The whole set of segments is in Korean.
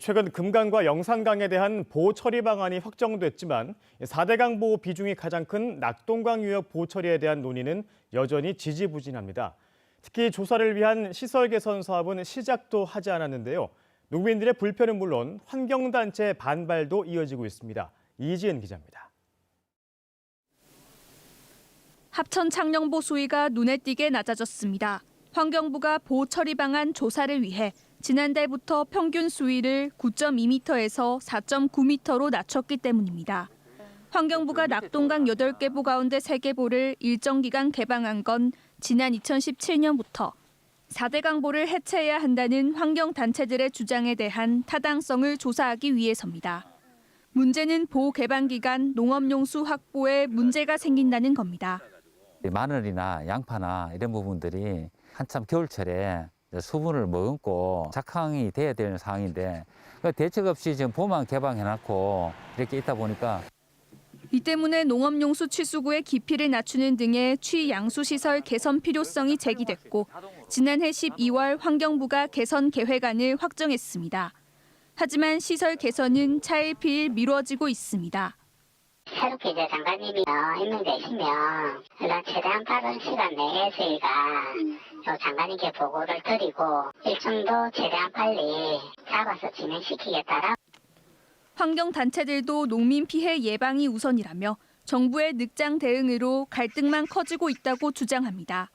최근 금강과 영산강에 대한 보호 처리 방안이 확정됐지만 4대강 보호 비중이 가장 큰 낙동강 유역 보호 처리에 대한 논의는 여전히 지지부진합니다. 특히 조사를 위한 시설 개선 사업은 시작도 하지 않았는데요. 농민들의 불편은 물론 환경단체 반발도 이어지고 있습니다. 이지은 기자입니다. 합천 창녕보 수위가 눈에 띄게 낮아졌습니다. 환경부가 보호 처리 방안 조사를 위해 지난달부터 평균 수위를 9.2m에서 4.9m로 낮췄기 때문입니다. 환경부가 낙동강 8개 보 가운데 3개 보를 일정 기간 개방한 건 지난 2017년부터 4대 강보를 해체해야 한다는 환경단체들의 주장에 대한 타당성을 조사하기 위해서입니다. 문제는 보호 개방 기간 농업용수 확보에 문제가 생긴다는 겁니다. 마늘이나 양파나 이런 부분들이 한참 겨울철에 수분을 머금고 작황이 돼야 되는 상황인데 그 대책 없이 지금 봄만 개방해놨고 이렇게 있다 보니까 이 때문에 농업용수 취수구의 깊이를 낮추는 등의 취양수시설 개선 필요성이 제기됐고 지난해 12월 환경부가 개선 계획안을 확정했습니다. 하지만 시설 개선은 차일피일 미뤄지고 있습니다. 새롭게 이제 장관님이 어, 임명되시면 최대한 빠른 시간 내에 저희가 요 장관님께 보고를 드리고 일정도 최대한 빨리 잡아서 진행시키겠다라 환경단체들도 농민 피해 예방이 우선이라며 정부의 늑장 대응으로 갈등만 커지고 있다고 주장합니다.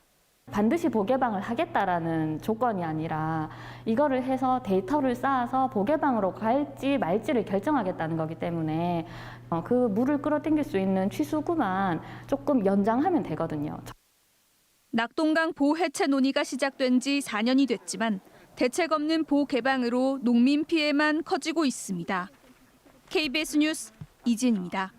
반드시 보개방을 하겠다라는 조건이 아니라 이거를 해서 데이터를 쌓아서 보개방으로 갈지 말지를 결정하겠다는 거기 때문에 어, 그 물을 끌어당길 수 있는 취수구만 조금 연장하면 되거든요. 낙동강 보호 해체 논의가 시작된 지 4년이 됐지만 대책 없는 보호 개방으로 농민 피해만 커지고 있습니다. KBS 뉴스 이진입니다.